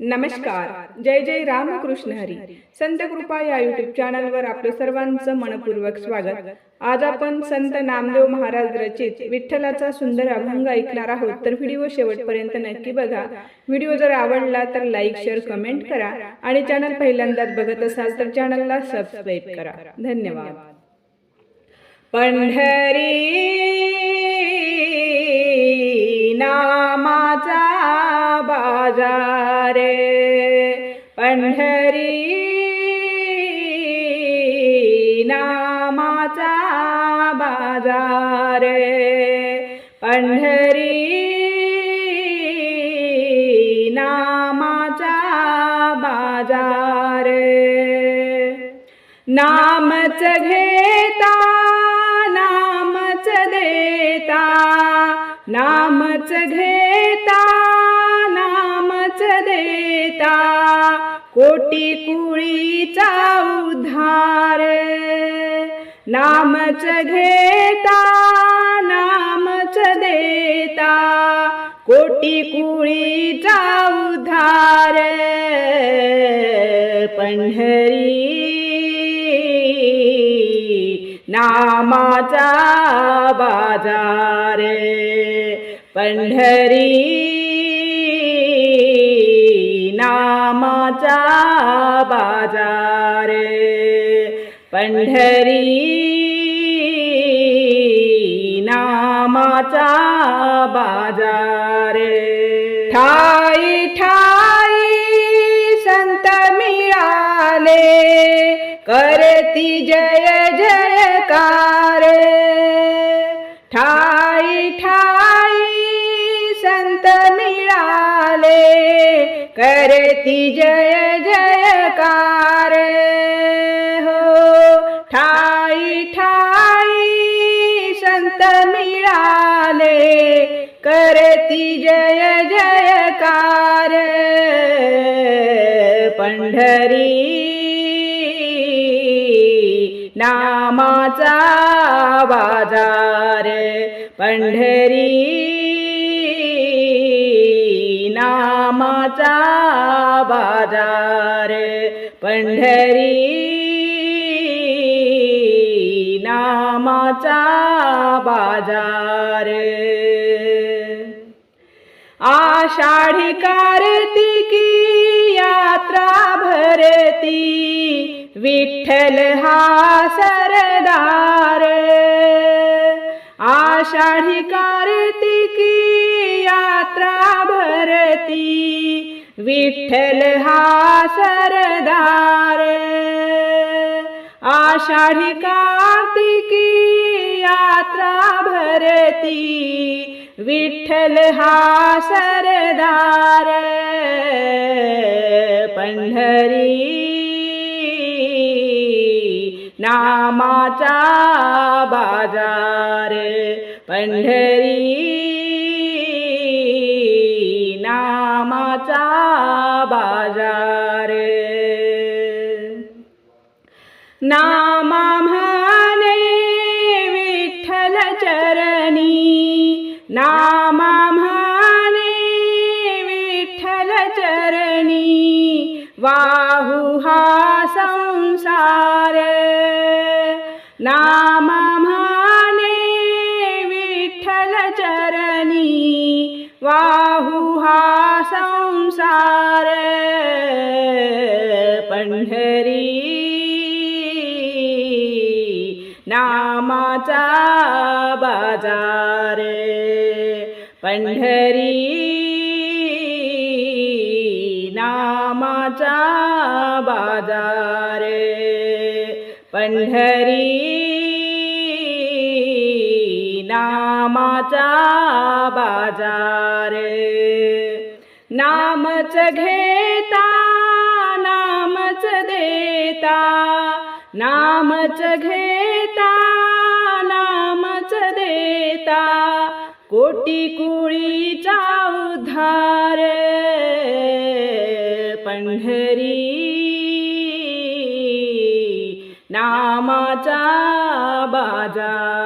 नमस्कार. जय जय रामकृष्ण हरी. संत कृपा या युट्यूब चॅनलवर आपलं सर्वांचं मनपूर्वक स्वागत. आज आपण संत नामदेव महाराज रचित विठ्ठलाचा सुंदर अभंग ऐकणार आहोत. तर व्हिडिओ शेवटपर्यंत नक्की बघा. व्हिडिओ जर आवडला तर लाईक शेअर कमेंट करा आणि चॅनल पहिल्यांदाच बघत असाल तर चॅनलला सबस्क्राईब करा. धन्यवाद. पंढरी नामाचा बाजार पंढरी नामाचा बाजार पंढरी नामाचा बाजार नामच घेता नामच देता नामच घेता देता कोटी कुळीचा उद्धार. नामच घेता नामच देता. कोटी कुळीचा उद्धार. पंढरी नामाचा बाजार. पंढरी बाजार। पंढरी नामाचा बाजार। ठाई ठाई संत मिळाले करती जय जयकार। ठाई करती जय जयकार हो। ठाई ठाई संत मिळाले करती जय जयकार पंढरी नामाचा बाजार पंढरी नामाचा बाजार पंढरी नामाचा बाजार. आषाढी कार्तिकी यात्रा भरती विठ्ठल हा सरदार. आषाढी कार्तिकी यात्रा भरती विठ्ठल हा सरदार आषाढी कार्तिकी यात्रा भरती विठ्ठल हा सरदार पंढरी नामाचा बाजार पंढरी नामा म्हणे विठ्ठल चरणी. नामा म्हणे विठ्ठल चरणी. वाहू हा संसार. नामा म्हणे विठ्ठल चरणी. वाहू हा संसार. नामाचा बाजार पंढरी नामाचा बाजार पंढरी नामाचा बाजार. नामच घेता नामच देता नामच घेता कोटी कुळीचा उद्धार पंढरी नामाचा बाजार